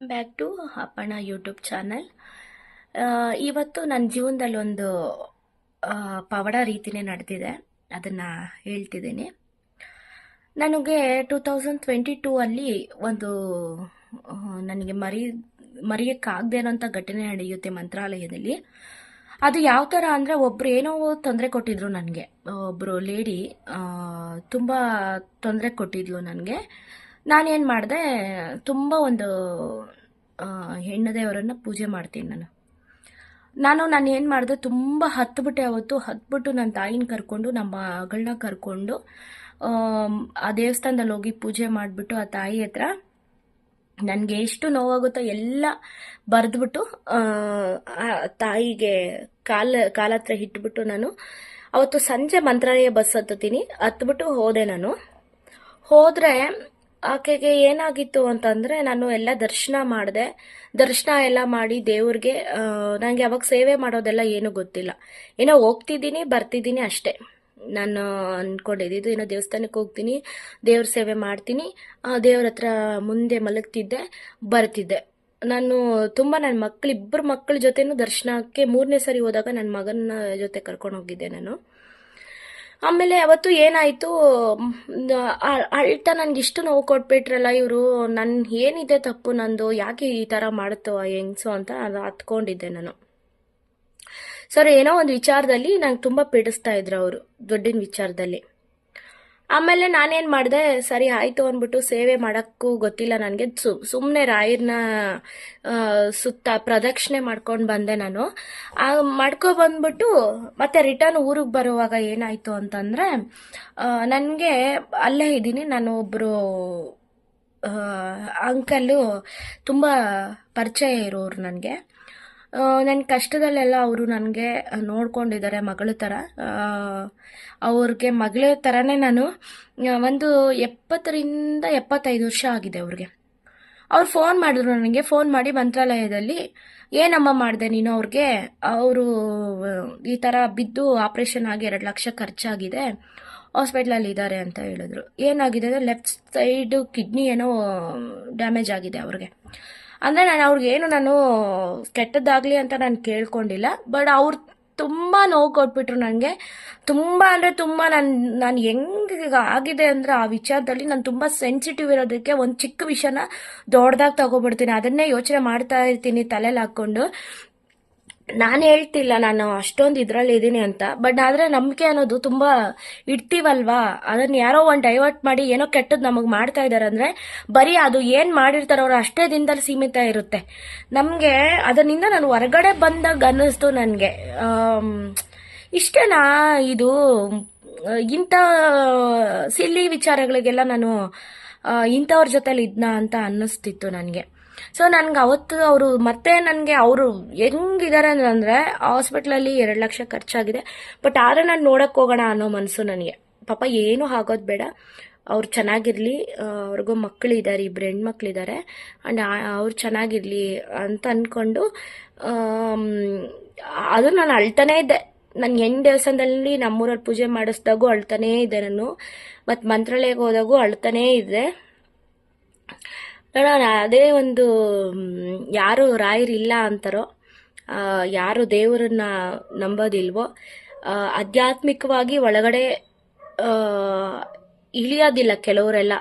Back to Appana YouTube channel ಇವತ್ತು ನನ್ನ ಜೀವನದಲ್ಲಿ ಒಂದು ಪವಾಡ ರೀತಿನೇ ನಡೆದಿದೆ. ಅದನ್ನು ಹೇಳ್ತಿದ್ದೀನಿ. ನನಗೆ ಟೂ ತೌಸಂಡ್ ಟ್ವೆಂಟಿ ಟೂ ಅಲ್ಲಿ ಒಂದು ನನಗೆ ಮರಿ, ಮರೆಯೋಕ್ಕಾಗದೇ ಇರೋಂಥ ಘಟನೆ ನಡೆಯುತ್ತೆ ಮಂತ್ರಾಲಯದಲ್ಲಿ. ಅದು ಯಾವ ಥರ ಅಂದರೆ ಒಬ್ರು ಏನೋ ತೊಂದರೆ ಕೊಟ್ಟಿದ್ರು ನನಗೆ. ಒಬ್ಬರು ಲೇಡಿ ತುಂಬ ತೊಂದರೆ ಕೊಟ್ಟಿದ್ಲು ನನಗೆ. ನಾನೇನು ಮಾಡಿದೆ, ತುಂಬ ಒಂದು ಹೆಣ್ಣು ದೇವರನ್ನು ಪೂಜೆ ಮಾಡ್ತೀನಿ ನಾನು. ನಾನು ನಾನು ಏನು ಮಾಡಿದೆ, ತುಂಬ ಹತ್ಬಿಟ್ಟೆ ಅವತ್ತು. ಹತ್ಬಿಟ್ಟು ನನ್ನ ತಾಯಿನ ಕರ್ಕೊಂಡು ನಮ್ಮ ಮಗಳನ್ನ ಕರ್ಕೊಂಡು, ಆ ದೇವಸ್ಥಾನದಲ್ಲಿ ಹೋಗಿ ಪೂಜೆ ಮಾಡಿಬಿಟ್ಟು ಆ ತಾಯಿ ಹತ್ರ ನನಗೆ ಎಷ್ಟು ನೋವಾಗುತ್ತೋ ಎಲ್ಲ ಬರೆದ್ಬಿಟ್ಟು ತಾಯಿಗೆ ಕಾಲ ಕಾಲ ಹತ್ರ ಇಟ್ಬಿಟ್ಟು ನಾನು ಅವತ್ತು ಸಂಜೆ ಮಂತ್ರಾಲಯ ಬಸ್ ಹತ್ತುತ್ತೀನಿ. ಹತ್ಬಿಟ್ಟು ಹೋದೆ ನಾನು. ಹೋದರೆ ಆಕೆಗೆ ಏನಾಗಿತ್ತು ಅಂತಂದರೆ ನಾನು ಎಲ್ಲ ದರ್ಶನ ಮಾಡಿದೆ. ದರ್ಶನ ಎಲ್ಲ ಮಾಡಿ ದೇವ್ರಿಗೆ ನನಗೆ ಅವಾಗ ಸೇವೆ ಮಾಡೋದೆಲ್ಲ ಏನೂ ಗೊತ್ತಿಲ್ಲ. ಏನೋ ಹೋಗ್ತಿದ್ದೀನಿ, ಬರ್ತಿದ್ದೀನಿ ಅಷ್ಟೇ. ನಾನು ಅಂದ್ಕೊಂಡಿದ್ದು ಏನೋ ದೇವಸ್ಥಾನಕ್ಕೆ ಹೋಗ್ತೀನಿ, ದೇವ್ರ ಸೇವೆ ಮಾಡ್ತೀನಿ. ದೇವ್ರ ಹತ್ರ ಮುಂದೆ ಮಲಗ್ತಿದ್ದೆ, ಬರ್ತಿದ್ದೆ. ನಾನು ತುಂಬ ನನ್ನ ಮಕ್ಕಳು ಇಬ್ಬರು ಮಕ್ಕಳ ಜೊತೆನೂ ದರ್ಶನಕ್ಕೆ ಮೂರನೇ ಸರಿ ಹೋದಾಗ ನನ್ನ ಮಗನ ಜೊತೆ ಕರ್ಕೊಂಡು ಹೋಗಿದ್ದೆ ನಾನು. ಆಮೇಲೆ ಅವತ್ತು ಏನಾಯಿತು ಅಳ್ತಾ ನನಗೆ ಇಷ್ಟು ನೋವು ಕೊಟ್ಬಿಟ್ರಲ್ಲ ಇವರು ನನ್ನ ಏನಿದೆ ತಪ್ಪು ನಂದು, ಯಾಕೆ ಈ ಥರ ಮಾಡುತ್ತೋ ಆ ಹೆಂಗ್ಸು ಅಂತ ಅದು ಹತ್ಕೊಂಡಿದ್ದೆ ನಾನು. ಸರ್, ಏನೋ ಒಂದು ವಿಚಾರದಲ್ಲಿ ನಂಗೆ ತುಂಬ ಪೀಡಿಸ್ತಾ ಇದ್ರು ಅವರು, ದುಡ್ಡಿನ ವಿಚಾರದಲ್ಲಿ. ಆಮೇಲೆ ನಾನೇನು ಮಾಡಿದೆ, ಸರಿ ಆಯಿತು ಅಂದ್ಬಿಟ್ಟು ಸೇವೆ ಮಾಡೋಕ್ಕೂ ಗೊತ್ತಿಲ್ಲ ನನಗೆ. ಸು ಸುಮ್ಮನೆ ರಾಯರ್ನ ಸುತ್ತ ಪ್ರದಕ್ಷಿಣೆ ಮಾಡ್ಕೊಂಡು ಬಂದೆ ನಾನು. ಆ, ಮಾಡ್ಕೊ ಬಂದ್ಬಿಟ್ಟು ಮತ್ತೆ ರಿಟರ್ನ್ ಊರಿಗೆ ಬರುವಾಗ ಏನಾಯಿತು ಅಂತಂದರೆ ನನಗೆ ಅಲ್ಲೇ ಇದ್ದೀನಿ. ನಾನು ಒಬ್ಬರು ಅಂಕಲ್ಲು ತುಂಬ ಪರಿಚಯ ಇರೋರು ನನಗೆ. ನನ್ನ ಕಷ್ಟದಲ್ಲೆಲ್ಲ ಅವರು ನನಗೆ ನೋಡ್ಕೊಂಡಿದ್ದಾರೆ ಮಗಳ ಥರ ಅವ್ರಿಗೆ ಮಗಳ ಥರನೇ ನಾನು ಒಂದು ಎಪ್ಪತ್ತರಿಂದ ಎಪ್ಪತ್ತೈದು ವರ್ಷ ಆಗಿದೆ ಅವ್ರಿಗೆ. ಅವ್ರು ಫೋನ್ ಮಾಡಿದ್ರು ನನಗೆ ಫೋನ್ ಮಾಡಿ ಮಂತ್ರಾಲಯದಲ್ಲಿ, ಏನಮ್ಮ ಮಾಡಿದೆ ನೀನು ಅವ್ರಿಗೆ? ಅವರು ಈ ಥರ ಬಿದ್ದು ಆಪ್ರೇಷನ್ ಆಗಿ ಎರಡು ಲಕ್ಷ ಖರ್ಚಾಗಿದೆ ಹಾಸ್ಪಿಟ್ಲಲ್ಲಿ ಇದ್ದಾರೆ ಅಂತ ಹೇಳಿದ್ರು. ಏನಾಗಿದೆ ಅಂದರೆ ಲೆಫ್ಟ್ ಸೈಡು ಕಿಡ್ನಿ ಏನೋ ಡ್ಯಾಮೇಜ್ ಆಗಿದೆ ಅವ್ರಿಗೆ. ಅಂದರೆ ನಾನು ಅವ್ರಿಗೇನು ನಾನು ಕೆಟ್ಟದ್ದಾಗಲಿ ಅಂತ ನಾನು ಕೇಳ್ಕೊಂಡಿಲ್ಲ ಬಟ್ ಅವ್ರು ತುಂಬ ನೋವು ಕೊಟ್ಬಿಟ್ರು ನನಗೆ ತುಂಬ ಅಂದರೆ ತುಂಬ ನಾನು ನಾನು ಹೆಂಗೆ ಆಗಿದೆ ಅಂದರೆ ಆ ವಿಚಾರದಲ್ಲಿ ನಾನು ತುಂಬ ಸೆನ್ಸಿಟಿವ್ ಇರೋದಕ್ಕೆ ಒಂದು ಚಿಕ್ಕ ವಿಷಯನ ದೊಡ್ಡದಾಗಿ ತಗೊಬಿಡ್ತೀನಿ. ಅದನ್ನೇ ಯೋಚನೆ ಮಾಡ್ತಾ ಇರ್ತೀನಿ ತಲೆಯಲ್ಲಿ ಹಾಕ್ಕೊಂಡು. ನಾನು ಹೇಳ್ತಿಲ್ಲ, ನಾನು ಅಷ್ಟೊಂದು ಇದರಲ್ಲಿ ಇದ್ದೀನಿ ಅಂತ. ಬಟ್ ಆದರೆ ನಂಬಿಕೆ ಅನ್ನೋದು ತುಂಬ ಇಡ್ತೀವಲ್ವಾ? ಅದನ್ನ ಯಾರೋ ಒಂದು ಡೈವರ್ಟ್ ಮಾಡಿ ಏನೋ ಕೆಟ್ಟದ್ದು ನಮಗೆ ಮಾಡ್ತಾ ಇದ್ದಾರೆ ಅಂದರೆ, ಬರೀ ಅದು ಏನು ಮಾಡಿರ್ತಾರೆ ಅವ್ರು ಅಷ್ಟೇ ದಿನದಲ್ಲಿ ಸೀಮಿತ ಇರುತ್ತೆ. ನಮಗೆ ಅದರಿಂದ ನಾನು ಹೊರಗಡೆ ಬಂದಾಗ ಅನ್ನಿಸ್ತು ನನಗೆ. ಇಷ್ಟೇನಾ ಇದು, ಇಂಥ ಸಿಲ್ಲಿ ವಿಚಾರಗಳಿಗೆಲ್ಲ ನಾನು ಇಂಥವ್ರ ಜೊತೆಲಿ ಇದ್ನ ಅಂತ ಅನ್ನಿಸ್ತಿತ್ತು ನನಗೆ. ಸೊ ನನ್ಗೆ ಅವತ್ತು ಅವರು ಮತ್ತೆ ನನಗೆ ಅವರು ಹೆಂಗಿದ್ದಾರೆ ಅಂದರೆ ಹಾಸ್ಪಿಟ್ಲಲ್ಲಿ ಎರಡು ಲಕ್ಷ ಖರ್ಚಾಗಿದೆ. ಬಟ್ ಆದ್ರೆ ನಾನು ನೋಡಕ್ಕೆ ಹೋಗೋಣ ಅನ್ನೋ ಮನಸ್ಸು ನನಗೆ. ಪಾಪ ಏನೂ ಆಗೋದು ಬೇಡ. ಅವ್ರು ಚೆನ್ನಾಗಿರಲಿ ಅವ್ರಿಗೂ ಮಕ್ಕಳಿದ್ದಾರೆ ಇಬ್ಬರು ಹೆಣ್ಮಕ್ಳಿದ್ದಾರೆ ಆ್ಯಂಡ್ ಅವ್ರು ಚೆನ್ನಾಗಿರಲಿ ಅಂತ ಅಂದ್ಕೊಂಡು ಅದು ನಾನು ಅಳ್ತಾನೇ ಇದ್ದೆ. ನಾನು ಹೆಣ್ಣು ದೇವಸ್ಥಾನದಲ್ಲಿ ನಮ್ಮೂರಲ್ಲಿ ಪೂಜೆ ಮಾಡಿಸ್ದಾಗೂ ಅಳ್ತಾನೇ ಇದ್ದೆ ನಾನು. ಮತ್ತು ಮಂತ್ರಾಲಯಕ್ಕೆ ಹೋದಾಗೂ ಅಳ್ತಾನೇ ಇದ್ದೆ. ನಾನು ಅದೇ ಒಂದು ಯಾರು ಯಾರು ರಾಯರಿಲ್ಲ ಅಂತಾರೋ ಯಾರು ದೇವರನ್ನ ನಂಬೋದಿಲ್ವೋ ಆಧ್ಯಾತ್ಮಿಕವಾಗಿ ಒಳಗಡೆ ಇಳಿಯೋದಿಲ್ಲ ಕೆಲವರೆಲ್ಲ.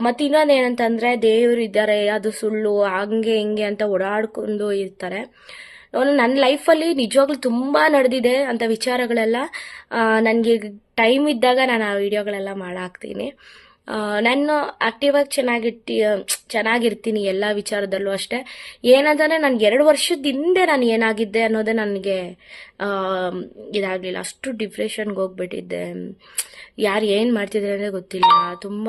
ಮತ್ತು ಇನ್ನೊಂದು ಏನಂತಂದರೆ, ದೇವರು ಇದ್ದಾರೆ, ಅದು ಸುಳ್ಳು, ಹಂಗೆ ಹಿಂಗೆ ಅಂತ ಓಡಾಡ್ಕೊಂಡು ಇರ್ತಾರೆ. ನಾನು ನನ್ನ ಲೈಫಲ್ಲಿ ನಿಜವಾಗ್ಲೂ ತುಂಬ ನಡೆದಿದೆ ಅಂತ ವಿಚಾರಗಳೆಲ್ಲ ನನಗೆ ಟೈಮ್ ಇದ್ದಾಗ ನಾನು ಆ ವಿಡಿಯೋಗಳೆಲ್ಲ ಮಾಡಾಕ್ತೀನಿ. ನಾನು ಆಕ್ಟಿವ್ ಆಗಿ ಚೆನ್ನಾಗಿರ್ತಿ ಚೆನ್ನಾಗಿರ್ತೀನಿ ಎಲ್ಲ ವಿಚಾರದಲ್ಲೂ ಅಷ್ಟೇ. ಏನಂದರೆ ನನಗೆ ಎರಡು ವರ್ಷದ ಹಿಂದೆ ನಾನು ಏನಾಗಿದ್ದೆ ಅನ್ನೋದೇ ನನಗೆ ಇದಾಗಲಿಲ್ಲ. ಅಷ್ಟು ಡಿಪ್ರೆಷನ್ಗೆ ಹೋಗ್ಬಿಟ್ಟಿದ್ದೆ. ಯಾರು ಏನು ಮಾಡ್ತಿದ್ರೆ ಅಂದರೆ ಗೊತ್ತಿಲ್ಲ. ತುಂಬ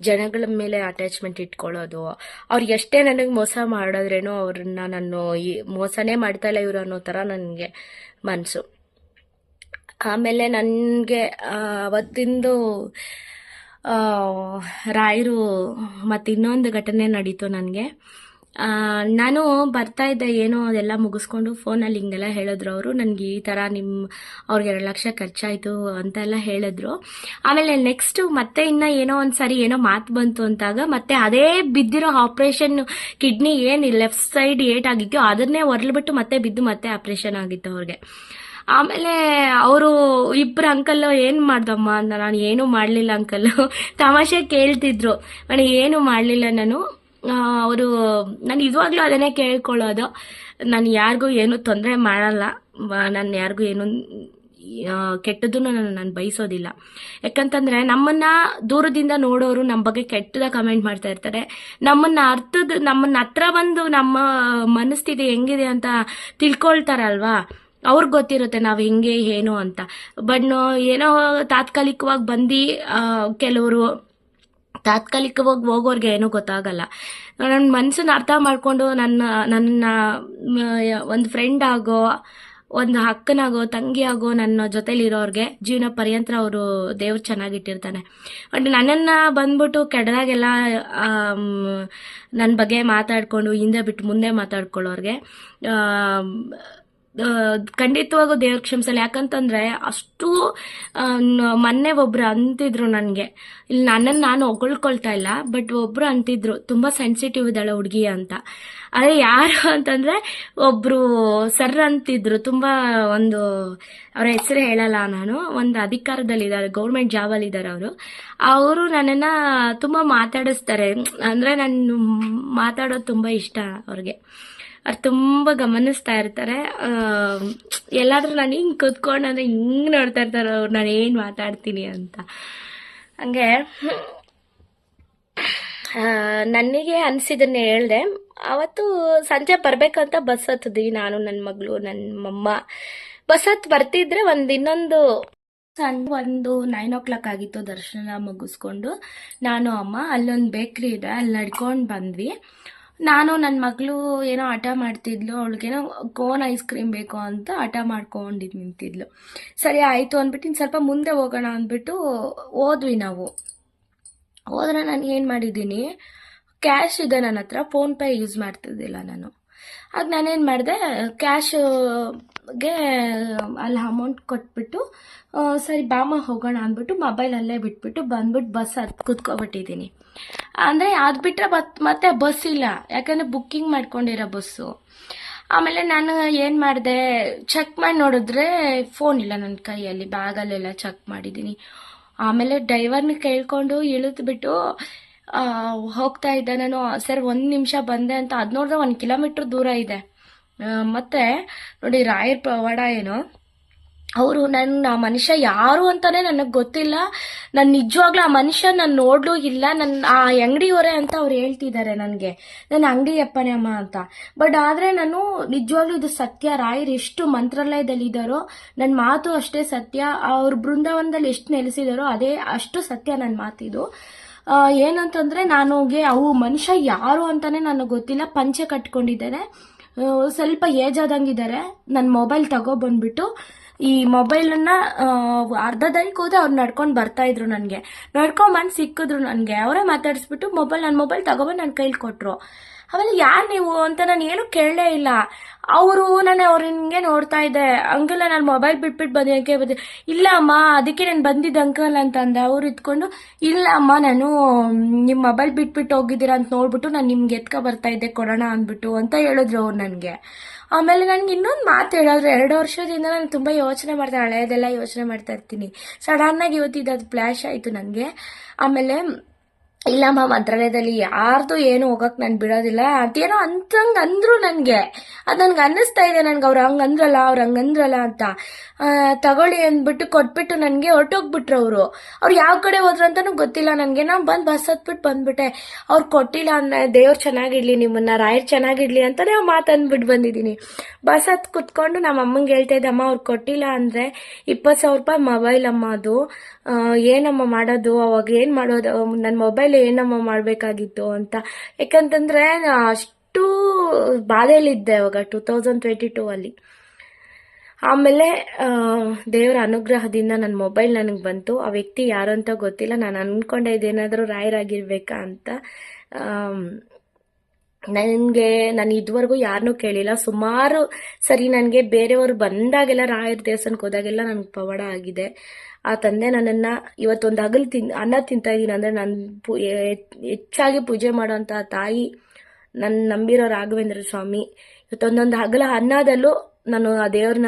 ಜನಗಳ ಮೇಲೆ ಅಟ್ಯಾಚ್ಮೆಂಟ್ ಇಟ್ಕೊಳ್ಳೋದು. ಅವ್ರು ಎಷ್ಟೇ ನನಗೆ ಮೋಸ ಮಾಡಿದ್ರೇನೋ ಅವ್ರನ್ನ ನಾನು ಈ, ಮೋಸನೇ ಮಾಡ್ತಾ ಇಲ್ಲ ಇವರು ಅನ್ನೋ ಥರ ನನಗೆ ಮನಸ್ಸು ಆಮೇಲೆ ನನಗೆ ಅವತ್ತಿಂದು ರಾಯರು ಮತ್ತು ಇನ್ನೊಂದು ಘಟನೆ ನಡೀತು ನನಗೆ. ನಾನು ಬರ್ತಾ ಇದ್ದೆ ಏನೋ ಅದೆಲ್ಲ ಮುಗಿಸ್ಕೊಂಡು ಫೋನಲ್ಲಿ ಹಿಂಗೆಲ್ಲ ಹೇಳಿದ್ರು ಅವರು. ನನಗೆ ಈ ಥರ ನಿಮ್ಮ ಅವ್ರಿಗೆ ಎರಡು ಲಕ್ಷ ಖರ್ಚಾಯಿತು ಅಂತ ಎಲ್ಲ ಹೇಳಿದ್ರು. ಆಮೇಲೆ ನೆಕ್ಸ್ಟ್ ಮತ್ತೆ ಇನ್ನೂ ಏನೋ ಒಂದು ಸಾರಿ ಏನೋ ಮಾತು ಬಂತು ಅಂತಾಗ ಮತ್ತೆ ಅದೇ ಬಿದ್ದಿರೋ ಆಪ್ರೇಷನ್ ಕಿಡ್ನಿ ಏನು ಲೆಫ್ಟ್ ಸೈಡ್ ಏಟ್ ಆಗಿತ್ತು ಅದನ್ನೇ ಹೊರಲ್ಬಿಟ್ಟು ಮತ್ತೆ ಬಿದ್ದು ಮತ್ತೆ ಆಪ್ರೇಷನ್ ಆಗಿತ್ತು ಅವ್ರಿಗೆ. ಆಮೇಲೆ ಅವರು ಇಬ್ಬರು ಅಂಕಲ್ ಏನು ಮಾಡ್ದಮ್ಮ ಅಂತ ನಾನು ಏನೂ ಮಾಡಲಿಲ್ಲ ಅಂಕಲ್ ತಮಾಷೆ ಕೇಳ್ತಿದ್ರು. ನನಗೆ ಏನು ಮಾಡಲಿಲ್ಲ ನಾನು. ಅವರು, ನಾನು ಇವಾಗಲೂ ಅದನ್ನೇ ಕೇಳ್ಕೊಳ್ಳೋದು. ನಾನು ಯಾರಿಗೂ ಏನೂ ತೊಂದರೆ ಮಾಡಲ್ಲ. ನಾನು ಯಾರಿಗೂ ಏನು ಕೆಟ್ಟದನ್ನು ನಾನು ನಾನು ಬಯಸೋದಿಲ್ಲ. ಯಾಕಂತಂದರೆ ನಮ್ಮನ್ನು ದೂರದಿಂದ ನೋಡೋರು ನಮ್ಮ ಬಗ್ಗೆ ಕೆಟ್ಟದ ಕಮೆಂಟ್ ಮಾಡ್ತಾ ಇರ್ತಾರೆ. ನಮ್ಮನ್ನು ಅರ್ಥದ, ನಮ್ಮನ್ನು ಹತ್ರ ಬಂದು ನಮ್ಮ ಮನಸ್ಥಿತಿ ಹೆಂಗಿದೆ ಅಂತ ತಿಳ್ಕೊಳ್ತಾರಲ್ವಾ? ಅವ್ರಿಗೆ ಗೊತ್ತಿರುತ್ತೆ ನಾವು ಹೆಂಗೆ, ಏನು ಅಂತ. ಬಟ್ ಏನೋ ತಾತ್ಕಾಲಿಕವಾಗಿ ಬಂದು ಕೆಲವರು ತಾತ್ಕಾಲಿಕವಾಗಿ ಹೋಗೋರ್ಗೆ ಏನೂ ಗೊತ್ತಾಗಲ್ಲ. ನನ್ನ ಮನಸ್ಸನ್ನ ಅರ್ಥ ಮಾಡಿಕೊಂಡು ನನ್ನ ನನ್ನ ಒಂದು ಫ್ರೆಂಡ್ ಆಗೋ, ಒಂದು ಅಕ್ಕನಾಗೋ, ತಂಗಿಯಾಗೋ ನನ್ನ ಜೊತೆಲಿರೋರ್ಗೆ ಜೀವನ ಪರ್ಯಂತರ ಅವರು ದೇವ್ರು ಚೆನ್ನಾಗಿಟ್ಟಿರ್ತಾನೆ. ಬಟ್ ನನ್ನನ್ನು ಬಂದ್ಬಿಟ್ಟು ಕೆಡದಾಗೆಲ್ಲ ನನ್ನ ಬಗ್ಗೆ ಮಾತಾಡಿಕೊಂಡು, ಹಿಂದೆ ಬಿಟ್ಟು ಮುಂದೆ ಮಾತಾಡ್ಕೊಳ್ಳೋರ್ಗೆ ಖಂಡಿತವಾಗೂ ದೇವ್ರ ಕ್ಷಮಿಸಲ್ಲ ಯಾಕಂತಂದ್ರೆ ಅಷ್ಟು ಮೊನ್ನೆ ಒಬ್ರು ಅಂತಿದ್ರು ನನಗೆ. ಇಲ್ಲಿ ನನ್ನನ್ನು ನಾನು ಹೊಗಳ್ಕೊಳ್ತಾ ಇಲ್ಲ, ಬಟ್ ಒಬ್ರು ಅಂತಿದ್ರು, ತುಂಬ ಸೆನ್ಸಿಟಿವ್ ಇದ್ದಾಳೆ ಹುಡುಗಿ ಅಂತ. ಅದೇ ಯಾರು ಅಂತಂದ್ರೆ ಒಬ್ರು ಸರ್ ಅಂತಿದ್ರು, ತುಂಬ ಒಂದು, ಅವರ ಹೆಸರು ಹೇಳಲ್ಲ ನಾನು, ಒಂದು ಅಧಿಕಾರದಲ್ಲಿದ್ದಾರೆ ಗೌರ್ಮೆಂಟ್ ಜಾಬಲ್ಲಿ ಇದ್ದಾರೆ ಅವರು. ಅವರು ನನ್ನನ್ನು ತುಂಬ ಮಾತಾಡಿಸ್ತಾರೆ. ಅಂದರೆ ನಾನು ಮಾತಾಡೋದು ತುಂಬ ಇಷ್ಟ ಅವ್ರಿಗೆ. ಅವ್ರು ತುಂಬ ಗಮನಿಸ್ತಾ ಇರ್ತಾರೆ. ಎಲ್ಲಾದರೂ ನಾನು ಹಿಂಗೆ ಕೂತ್ಕೊಂಡು ಅಂದರೆ ಹಿಂಗೆ ನೋಡ್ತಾ ಇರ್ತಾರೆ ಅವ್ರು, ನಾನು ಏನು ಮಾತಾಡ್ತೀನಿ ಅಂತ. ಹಂಗೆ ನನಗೆ ಅನಿಸಿದ್ದನ್ನೇ ಹೇಳಿದೆ. ಅವತ್ತು ಸಂಜೆ ಬರಬೇಕಂತ ಬಸ್ ಹತ್ತಿದ್ವಿ ನಾನು ನನ್ನ ಮಗಳು ನನ್ನ ಮಮ್ಮ. ಬಸ್ ಹತ್ತು ಬರ್ತಿದ್ರೆ ಒಂದು ಇನ್ನೊಂದು ಸಣ್ಣ ಒಂದು ನೈನ್ ಓ ಕ್ಲಾಕ್ ಆಗಿತ್ತು ದರ್ಶನ ಮುಗಿಸ್ಕೊಂಡು, ನಾನು ಅಮ್ಮ, ಅಲ್ಲೊಂದು ಬೇಕ್ರಿ ಇದೆ, ಅಲ್ಲಿ ನಡ್ಕೊಂಡು ಬಂದ್ವಿ. ನಾನು ನನ್ನ ಮಗಳು ಏನೋ ಹಠ ಮಾಡ್ತಿದ್ಲು, ಅವಳಿಗೇನೋ ಕೋನ್ ಐಸ್ ಕ್ರೀಮ್ ಬೇಕು ಅಂತ ಹಠ ಮಾಡ್ಕೊಂಡು ನಿಂತಿದ್ಲು. ಸರಿ, ಆಯಿತು ಅಂದ್ಬಿಟ್ಟು ಇನ್ನು ಸ್ವಲ್ಪ ಮುಂದೆ ಹೋಗೋಣ ಅಂದ್ಬಿಟ್ಟು ಹೋದ್ವಿ ನಾವು. ಹೋದ್ರೆ ನಾನು ಏನು ಮಾಡಿದ್ದೀನಿ, ಕ್ಯಾಶ್ ಇದೆ ನನ್ನ ಹತ್ರ ಫೋನ್ಪೇ ಯೂಸ್ ಮಾಡ್ತಿದ್ದಿಲ್ಲ ನಾನು. ಆಗ ನಾನೇನು ಮಾಡಿದೆ ಕ್ಯಾಶ್ಗೆ ಅಲ್ಲಿ ಅಮೌಂಟ್ ಕೊಟ್ಬಿಟ್ಟು ಸರಿ ಬಾಮ ಹೋಗೋಣ ಅಂದ್ಬಿಟ್ಟು ಮೊಬೈಲ್ ಅಲ್ಲೇ ಬಿಟ್ಬಿಟ್ಟು ಬಂದ್ಬಿಟ್ಟು ಬಸ್ ಹತ್ತಿ ಕೂತ್ಕೊಬಿಟ್ಟಿದ್ದೀನಿ. ಅಂದರೆ ಅದು ಬಿಟ್ಟರೆ ಬತ್ ಮತ್ತೆ ಬಸ್ ಇಲ್ಲ. ಯಾಕಂದರೆ ಬುಕ್ಕಿಂಗ್ ಮಾಡ್ಕೊಂಡಿರೋ ಬಸ್ಸು ಆಮೇಲೆ ನಾನು ಏನು ಮಾಡಿದೆ ಚೆಕ್ ಮಾಡಿ ನೋಡಿದ್ರೆ ಫೋನ್ ಇಲ್ಲ ನನ್ನ ಕೈಯಲ್ಲಿ ಬ್ಯಾಗಲ್ಲೆಲ್ಲ ಚೆಕ್ ಮಾಡಿದ್ದೀನಿ. ಆಮೇಲೆ ಡ್ರೈವರ್ನ ಕೇಳ್ಕೊಂಡು ಇಳಿದ್ಬಿಟ್ಟು ಹೋಗ್ತಾ ಇದ್ದೆ. ನಾನು, ಸರ್, ಒಂದು ನಿಮಿಷ ಬಂದೆ ಅಂತ. ಅದು ನೋಡಿದ್ರೆ ಒಂದು ಕಿಲೋಮೀಟ್ರ್ ದೂರ ಇದೆ. ಮತ್ತೆ ನೋಡಿ, ರಾಯರ್ ಪವಾಡ ಏನು? ಅವರು ನನ್ನ ಆ ಮನುಷ್ಯ ಯಾರು ಅಂತಾನೆ ನನಗೆ ಗೊತ್ತಿಲ್ಲ. ನಾನು ನಿಜವಾಗ್ಲೂ ಆ ಮನುಷ್ಯ ನಾನು ನೋಡ್ಲೂ ಇಲ್ಲ. ನನ್ನ ಆ ಅಂಗಡಿಯವರೇ ಅಂತ ಅವ್ರು ಹೇಳ್ತಿದ್ದಾರೆ ನನಗೆ. ನನ್ನ ಅಂಗಡಿ ಅಪ್ಪನೇ ಅಮ್ಮ ಅಂತ. ಬಟ್ ಆದರೆ ನಾನು ನಿಜವಾಗ್ಲೂ ಇದು ಸತ್ಯ. ರಾಯರ್ ಎಷ್ಟು ಮಂತ್ರಾಲಯದಲ್ಲಿ ಇದ್ದಾರೋ ನನ್ನ ಮಾತು ಅಷ್ಟೇ ಸತ್ಯ. ಅವ್ರ ಬೃಂದಾವನದಲ್ಲಿ ಎಷ್ಟು ನೆಲೆಸಿದಾರೋ ಅದೇ ಅಷ್ಟು ಸತ್ಯ ನನ್ನ ಮಾತಿದು. ಏನಂತಂದ್ರೆ ನನಗೆ ಅವು ಮನುಷ್ಯ ಯಾರು ಅಂತಾನೆ ನನಗೆ ಗೊತ್ತಿಲ್ಲ. ಪಂಚೆ ಕಟ್ಕೊಂಡಿದ್ದಾರೆ ಸ್ವಲ್ಪ ಏಜ್ ಆದಂಗಿದ್ದಾರೆ. ನನ್ನ ಮೊಬೈಲ್ ತಗೊಬಂದ್ಬಿಟ್ಟು ಈ ಮೊಬೈಲನ್ನ ಅರ್ಧ ದಾರಿಗೆ ಹೋದೆ ಅವ್ರು ನಡ್ಕೊಂಡು ಬರ್ತಾ ಇದ್ರು ನನಗೆ. ನಡ್ಕೊಂಬಂದು ಸಿಕ್ಕಿದ್ರು ನನಗೆ. ಅವರೇ ಮಾತಾಡಿಸ್ಬಿಟ್ಟು ಮೊಬೈಲ್ ನನ್ನ ಮೊಬೈಲ್ ತಗೊಬಂದು ನನ್ನ ಕೈಲಿ ಕೊಟ್ಟರು ಆಮೇಲೆ ಯಾರು ನೀವು ಅಂತ ನಾನು ಏನು ಕೇಳಲೇ ಇಲ್ಲ. ಅವರು ನಾನು ಅವ್ರ ಹಿಂಗೆ ನೋಡ್ತಾ ಇದ್ದೆ. ಅಂಕಲ್ ನಾನು ಮೊಬೈಲ್ ಬಿಟ್ಬಿಟ್ಟು ಬಂದೆ ಯಾಕೆ ಬಂದೆ ಇಲ್ಲ ಅಮ್ಮ, ಅದಕ್ಕೆ ನಾನು ಬಂದಿದ್ದೆ ಅಂಕಲ್ ಅಂತ ಅಂದೆ ಅವ್ರು ಇದ್ಕೊಂಡು, ಇಲ್ಲ ಅಮ್ಮ, ನಾನು ನಿಮ್ಮ ಮೊಬೈಲ್ ಬಿಟ್ಬಿಟ್ಟು ಹೋಗಿದ್ದೀರಾ ಅಂತ ನೋಡ್ಬಿಟ್ಟು ನಾನು ನಿಮ್ಗೆ ಎತ್ಕ ಬರ್ತಾ ಇದ್ದೆ, ಕೊಡೋಣ ಅಂದ್ಬಿಟ್ಟು, ಅಂತ ಹೇಳಿದ್ರು ಅವ್ರು ನನಗೆ. ಆಮೇಲೆ ನನಗೆ ಇನ್ನೊಂದು ಮಾತು ಹೇಳಿದ್ರು, ಎರಡು ವರ್ಷದಿಂದ ನಾನು ತುಂಬ ಯೋಚನೆ ಮಾಡ್ತಾ ಹಳೆಯದೆಲ್ಲ ಯೋಚನೆ ಮಾಡ್ತಾ ಇರ್ತೀನಿ. ಸಡನ್ನಾಗಿ ಇವತ್ತಿದ್ದು ಅದು ಫ್ಲ್ಯಾಶ್ ಆಯಿತು ನನಗೆ ಆಮೇಲೆ ಇಲ್ಲಮ್ಮ ಮಂತ್ರಾಲಯದಲ್ಲಿ ಯಾರ್ದು ಏನು ಹೋಗಕ್ಕೆ ನಾನು ಬಿಡೋದಿಲ್ಲ. ಅದೇನೋ ಅಂತಂಗೆ ಅಂದ್ರು ನನಗೆ. ಅದು ನನ್ಗೆ ಅನ್ನಿಸ್ತಾ ಇದೆ ನನ್ಗೆ, ಅವ್ರು ಹಂಗೆ ಅಂದ್ರಲ್ಲ, ಅವ್ರು ಹಂಗೆ ಅಂದ್ರಲ್ಲ ಅಂತ. ತಗೊಳ್ಳಿ ಅಂದ್ಬಿಟ್ಟು ಕೊಟ್ಬಿಟ್ಟು ನನಗೆ ಹೊರ್ಟೋಗ್ಬಿಟ್ರು ಅವರು. ಅವ್ರು ಯಾವ ಕಡೆ ಹೋದ್ರು ಅಂತಲೂ ಗೊತ್ತಿಲ್ಲ ನನಗೆ. ನಾನು ಬಂದು ಬಸ್ ಹತ್ಬಿಟ್ಟು ಬಂದ್ಬಿಟ್ಟೆ. ಅವ್ರು ಕೊಟ್ಟಿಲ್ಲ ಅಂದರೆ ದೇವ್ರು ಚೆನ್ನಾಗಿಡ್ಲಿ ನಿಮ್ಮನ್ನ ರಾಯರ್ ಚೆನ್ನಾಗಿಡ್ಲಿ ಅಂತಾನೆ ಮಾತು ಅಂದ್ಬಿಟ್ಟು ಬಂದಿದ್ದೀನಿ. ಬಸ್ ಹತ್ತು ಕುತ್ಕೊಂಡು ನಮ್ಮ ಅಮ್ಮಂಗೆ ಹೇಳ್ತಾ ಇದ್ದಮ್ಮ ಅವ್ರು ಕೊಟ್ಟಿಲ್ಲ ಅಂದರೆ ಇಪ್ಪತ್ತು ಸಾವಿರ ರೂಪಾಯಿ ಮೊಬೈಲ್ ಅಮ್ಮ ಅದು. ಏನಮ್ಮ ಮಾಡೋದು? ಅವಾಗ ಏನು ಮಾಡೋದು? ನನ್ನ ಮೊಬೈಲ್ ಏನಮ್ಮ ಮಾಡಬೇಕಾಗಿತ್ತು ಅಂತ. ಯಾಕಂತಂದರೆ ಅಷ್ಟು ಬಾಧೆಯಲ್ಲಿದ್ದೆ ಅವಾಗ ಟೂ ತೌಸಂಡ್ ಟ್ವೆಂಟಿ ಟೂ ಅಲ್ಲಿ. ಆಮೇಲೆ ದೇವರ ಅನುಗ್ರಹದಿಂದ ನನ್ನ ಮೊಬೈಲ್ ನನಗೆ ಬಂತು. ಆ ವ್ಯಕ್ತಿ ಯಾರು ಅಂತ ಗೊತ್ತಿಲ್ಲ. ನಾನು ಅಂದ್ಕೊಂಡೆ ಇದೇನಾದರೂ ರಾಯರಾಗಿರ್ಬೇಕಾ ಅಂತ. ನನಗೆ, ನಾನು ಇದುವರೆಗೂ ಯಾರನ್ನೂ ಕೇಳಿಲ್ಲ. ಸುಮಾರು ಸರಿ ನನಗೆ ಬೇರೆಯವರು ಬಂದಾಗೆಲ್ಲ ರಾಯರ ದೇವಸ್ಥಾನಕ್ಕೆ ಹೋದಾಗೆಲ್ಲ ನನಗೆ ಪವಾಡ ಆಗಿದೆ. ಆ ತಂದೆ ನನ್ನನ್ನು ಇವತ್ತೊಂದು ಹಗಲು ತಿನ್, ಅನ್ನ ತಿಂತಾ ಇದ್ದೀನಿ ಅಂದರೆ ನಾನು ಪೂ ಹೆಚ್ಚಾಗಿ ಪೂಜೆ ಮಾಡೋಂಥ ತಾಯಿ ನನ್ನ ನಂಬಿರೋ ರಾಘವೇಂದ್ರ ಸ್ವಾಮಿ. ಇವತ್ತೊಂದೊಂದು ಹಗಲ ಅನ್ನದಲ್ಲೂ ನಾನು ಆ ದೇವ್ರನ್ನ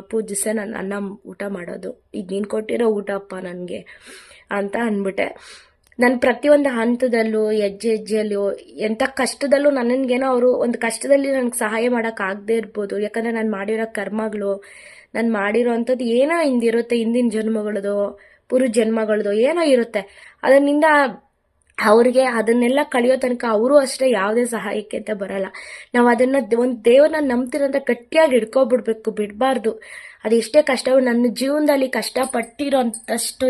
ಪೂಜಿಸೆ ನಾನು ಅನ್ನ ಊಟ ಮಾಡೋದು. ಇದು ನೀನು ಕೊಟ್ಟಿರೋ ಊಟ ಅಪ್ಪ ನನಗೆ ಅಂತ ಅಂದ್ಬಿಟ್ಟೆ. ನಾನು ಪ್ರತಿಯೊಂದು ಹಂತದಲ್ಲೂ, ಹೆಜ್ಜೆ ಹೆಜ್ಜೆಯಲ್ಲೂ, ಎಂಥ ಕಷ್ಟದಲ್ಲೂ ನನ್ನನ್ಗೇನೋ ಅವರು ಒಂದು ಕಷ್ಟದಲ್ಲಿ ನನಗೆ ಸಹಾಯ ಮಾಡೋಕ್ಕಾಗದೇ ಇರ್ಬೋದು. ಯಾಕಂದರೆ ನಾನು ಮಾಡಿರೋ ಕರ್ಮಗಳು, ನಾನು ಮಾಡಿರೋ ಅಂಥದ್ದು ಏನೋ ಹಿಂದಿರುತ್ತೆ, ಹಿಂದಿನ ಜನ್ಮಗಳದು ಪುರು ಜನ್ಮಗಳದು, ಏನೋ ಇರುತ್ತೆ. ಅದರಿಂದ ಅವ್ರಿಗೆ ಅದನ್ನೆಲ್ಲ ಕಳಿಯೋ ತನಕ ಅವರು ಅಷ್ಟೇ ಯಾವುದೇ ಸಹಾಯಕ್ಕೆ ಅಂತ ಬರಲ್ಲ. ನಾವು ಅದನ್ನು ಒಂದು ದೇವ್ರನ್ನ ನಂಬ್ತಿರೋಂಥ ಗಟ್ಟಿಯಾಗಿ ಹಿಡ್ಕೊಬಿಡ್ಬೇಕು, ಬಿಡಬಾರ್ದು. ಅದು ಎಷ್ಟೇ ಕಷ್ಟ. ನನ್ನ ಜೀವನದಲ್ಲಿ ಕಷ್ಟಪಟ್ಟಿರೋಂಥಷ್ಟು,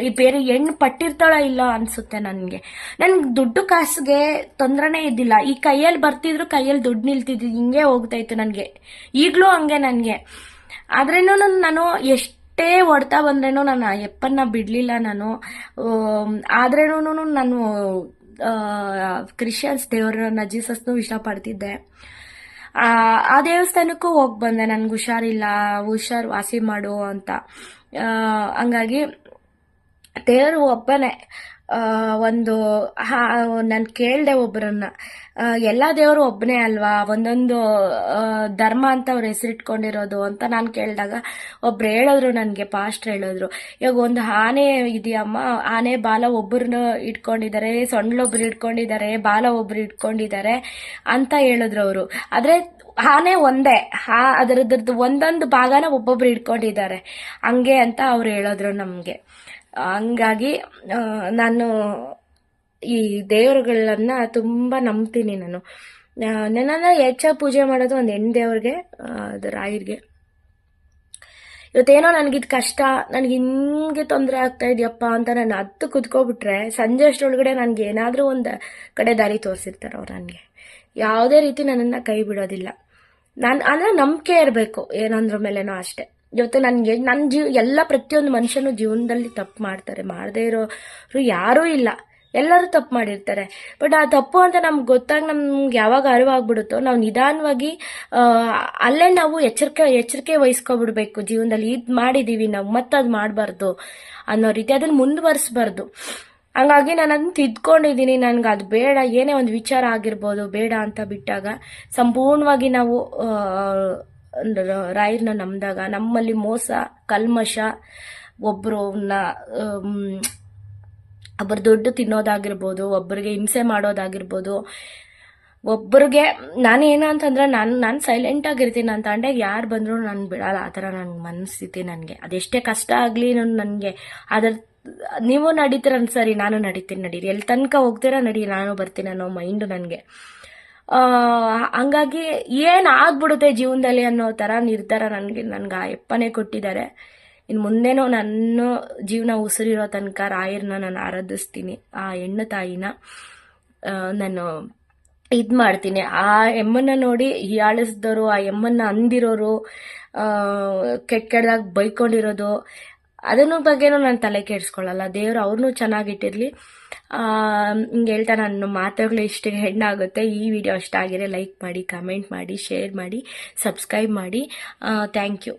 ಈ ಬೇರೆ ಹೆಣ್ಣು ಪಟ್ಟಿರ್ತಾಳ ಇಲ್ಲ ಅನಿಸುತ್ತೆ ನನಗೆ. ನನಗೆ ದುಡ್ಡು ಕಾಸಿಗೆ ತೊಂದರೆನೇ ಇದ್ದಿಲ್ಲ. ಈ ಕೈಯಲ್ಲಿ ಬರ್ತಿದ್ರು ಕೈಯಲ್ಲಿ ದುಡ್ಡು ನಿಲ್ತಿದ್ದು ಹಿಂಗೆ ಹೋಗ್ತಾ ಇತ್ತು ನನಗೆ. ಈಗಲೂ ಹಂಗೆ ನನಗೆ. ಆದ್ರೇನು ನಾನು ಎಷ್ಟೇ ಹೊಡ್ತಾ ಬಂದ್ರೇನು ನಾನು ಎಪ್ಪನ್ನ ಬಿಡಲಿಲ್ಲ ನಾನು. ಆದ್ರೇನು ನಾನು ಕ್ರಿಶ್ಚಿಯನ್ಸ್ ದೇವರನ್ನ, ಜೀಸಸ್ನು ಇಷ್ಟಪಡ್ತಿದ್ದೆ. ಆ ದೇವಸ್ಥಾನಕ್ಕೂ ಹೋಗಿ ಬಂದೆ. ನನ್ಗೆ ಹುಷಾರಿಲ್ಲ. ಹುಷಾರು ವಾಸಿ ಮಾಡು ಅಂತ. ಹಂಗಾಗಿ ದೇವರು ಒಬ್ಬನೇ. ಒಂದು ನಾನು ಕೇಳಿದೆ ಒಬ್ಬರನ್ನ ಎಲ್ಲ ದೇವರು ಒಬ್ಬನೇ ಅಲ್ವಾ? ಒಂದೊಂದು ಧರ್ಮ ಅಂತ ಅವ್ರು ಹೆಸರಿಟ್ಕೊಂಡಿರೋದು ಅಂತ ನಾನು ಕೇಳಿದಾಗ ಒಬ್ರು ಹೇಳಿದ್ರು ನನಗೆ ಪಾಸ್ಟ್ ಹೇಳಿದ್ರು. ಇವಾಗ ಒಂದು ಆನೆ ಇದೆಯಮ್ಮ, ಆನೆ ಬಾಲ ಒಬ್ಬರನ್ನ ಇಟ್ಕೊಂಡಿದ್ದಾರೆ ಸೊಂಡ್ಲೊಬ್ರು ಇಟ್ಕೊಂಡಿದ್ದಾರೆ ಬಾಲ ಒಬ್ರು ಇಟ್ಕೊಂಡಿದ್ದಾರೆ ಅಂತ ಹೇಳಿದ್ರು ಅವರು. ಆದರೆ ಆನೆ ಒಂದೇ ಹಾ ಅದರದ್ದು ಒಂದೊಂದು ಭಾಗನ ಒಬ್ಬೊಬ್ರು ಇಟ್ಕೊಂಡಿದ್ದಾರೆ. ಹಂಗೆ ಅಂತ ಅವ್ರು ಹೇಳಿದ್ರು ನಮಗೆ. ಹಂಗಾಗಿ ನಾನು ಈ ದೇವರುಗಳನ್ನ ತುಂಬ ನಂಬ್ತೀನಿ ನಾನು. ನನ್ನ ಹೆಚ್ಚಾಗಿ ಪೂಜೆ ಮಾಡೋದು ಒಂದು ಹೆಣ್ಣು ದೇವ್ರಿಗೆ ಅದು ರಾಯರಿಗೆ. ಇವತ್ತೇನೋ ನನಗಿದು ಕಷ್ಟ, ನನಗೆ ಹಿಂಗೆ ತೊಂದರೆ ಆಗ್ತಾ ಇದೆಯಪ್ಪ ಅಂತ ನಾನು ಹತ್ತು ಕುತ್ಕೊಬಿಟ್ರೆ ಸಂಜೆ ಅಷ್ಟರೊಳಗಡೆ ನನಗೆ ಏನಾದರೂ ಒಂದು ಕಡೆ ದಾರಿ ತೋರಿಸಿರ್ತಾರೆ ಅವ್ರು ನನಗೆ. ಯಾವುದೇ ರೀತಿ ನನ್ನನ್ನು ಕೈ ಬಿಡೋದಿಲ್ಲ. ನಾನು, ಅಂದರೆ ನಂಬಿಕೆ ಇರಬೇಕು, ಏನಂದ್ರ ಮೇಲೇನೋ ಅಷ್ಟೇ. ಇವತ್ತು ನನಗೆ ನನ್ನ ಜೀವ ಎಲ್ಲ ಪ್ರತಿಯೊಂದು ಮನುಷ್ಯನು ಜೀವನದಲ್ಲಿ ತಪ್ಪು ಮಾಡ್ತಾರೆ. ಮಾಡದೇ ಇರೋರು ಯಾರೂ ಇಲ್ಲ. ಎಲ್ಲರೂ ತಪ್ಪು ಮಾಡಿರ್ತಾರೆ. ಬಟ್ ಆ ತಪ್ಪು ಅಂತ ನಮ್ಗೆ ಗೊತ್ತಾಗಿ ನಮ್ಗೆ ಯಾವಾಗ ಅರಿವಾಗ್ಬಿಡುತ್ತೋ, ನಾವು ನಿಧಾನವಾಗಿ ಅಲ್ಲೇ ನಾವು ಎಚ್ಚರಿಕೆ ಎಚ್ಚರಿಕೆ ವಹಿಸ್ಕೊಬಿಡ್ಬೇಕು. ಜೀವನದಲ್ಲಿ ಇದು ಮಾಡಿದ್ದೀವಿ ನಾವು ಮತ್ತೆ ಅದು ಮಾಡಬಾರ್ದು ಅನ್ನೋ ರೀತಿ ಅದನ್ನು ಮುಂದುವರಿಸ್ಬಾರ್ದು. ಹಂಗಾಗಿ ನಾನು ಅದನ್ನ ತಿದ್ಕೊಂಡಿದ್ದೀನಿ ನನಗೆ ಅದು ಬೇಡ, ಏನೇ ಒಂದು ವಿಚಾರ ಆಗಿರ್ಬೋದು, ಬೇಡ ಅಂತ ಬಿಟ್ಟಾಗ, ಸಂಪೂರ್ಣವಾಗಿ ನಾವು ರಾಯರನ್ನ ನಂಬಿದಾಗ ನಮ್ಮಲ್ಲಿ ಮೋಸ, ಕಲ್ಮಶ ಒಬ್ಬರನ್ನ ಒಬ್ಬರು ದುಡ್ಡು ತಿನ್ನೋದಾಗಿರ್ಬೋದು ಒಬ್ಬರಿಗೆ ಹಿಂಸೆ ಮಾಡೋದಾಗಿರ್ಬೋದು ಒಬ್ಬರಿಗೆ ನಾನು ಏನಂತಂದ್ರೆ ನಾನು ನಾನು ಸೈಲೆಂಟ್ ಆಗಿರ್ತೀನಿ ಅಂತ ತಂಡೆಗೆ ಯಾರು ಬಂದರೂ ನಾನು ಬಿಡಲ್ಲ, ಆ ಥರ ನನ್ನ ಮನಸ್ಥಿತಿ ನನಗೆ. ಅದೆಷ್ಟೇ ಕಷ್ಟ ಆಗಲಿ ನಾನು, ನನಗೆ. ಅದರ ನೀವು ನಡೀತೀರ ಸರಿ, ನಾನು ನಡೀತೀನಿ, ನಡೀರಿ. ಎಲ್ಲಿ ತನಕ ಹೋಗ್ತೀರಾ ನಡಿ ನಾನು ಬರ್ತೀನಿ ಅನ್ನೋ ಮೈಂಡು ನನಗೆ. ಹಂಗಾಗಿ ಏನು ಆಗ್ಬಿಡುತ್ತೆ ಜೀವನದಲ್ಲಿ ಅನ್ನೋ ಥರ ನಿರ್ಧಾರ ನನಗೆ ನನಗೆ ಆ ಕೊಟ್ಟಿದ್ದಾರೆ. ಇನ್ನು ಮುಂದೇನೂ ನನ್ನ ಜೀವನ ಉಸಿರಿರೋ ತನಕ ರಾಯರ್ನ ನಾನು ಆರಾಧಿಸ್ತೀನಿ, ಆ ಹೆಣ್ಣು ತಾಯಿನ ನಾನು ಇದು ಮಾಡ್ತೀನಿ. ಆ ಎಮ್ಮನ್ನ ನೋಡಿ ಹೀಯಾಳಿಸಿದವರು, ಆ ಎಮ್ಮನ್ನ ಅಂದಿರೋರು ಕೆಟ್ಟ ಕೆಟ್ಟದಾಗ ಬೈಕೊಂಡಿರೋದು, ಅದನ್ನ ಬಗ್ಗೆನೂ ನಾನು ತಲೆ ಕೆಡಿಸ್ಕೊಳ್ಳಲ್ಲ. ದೇವರು ಅವ್ರನ್ನೂ ಚೆನ್ನಾಗಿಟ್ಟಿರಲಿ ಹಿಂಗೆ ಹೇಳ್ತಾ ನನ್ನ ಮಾತುಗಳು ಇಷ್ಟು ಹೆಣ್ಣಾಗುತ್ತೆ ಈ ವಿಡಿಯೋ ಇಷ್ಟ ಆಗಿದ್ರೆ ಲೈಕ್ ಮಾಡಿ ಕಮೆಂಟ್ ಮಾಡಿ ಶೇರ್ ಮಾಡಿ ಸಬ್ಸ್ಕ್ರೈಬ್ ಮಾಡಿ. Thank you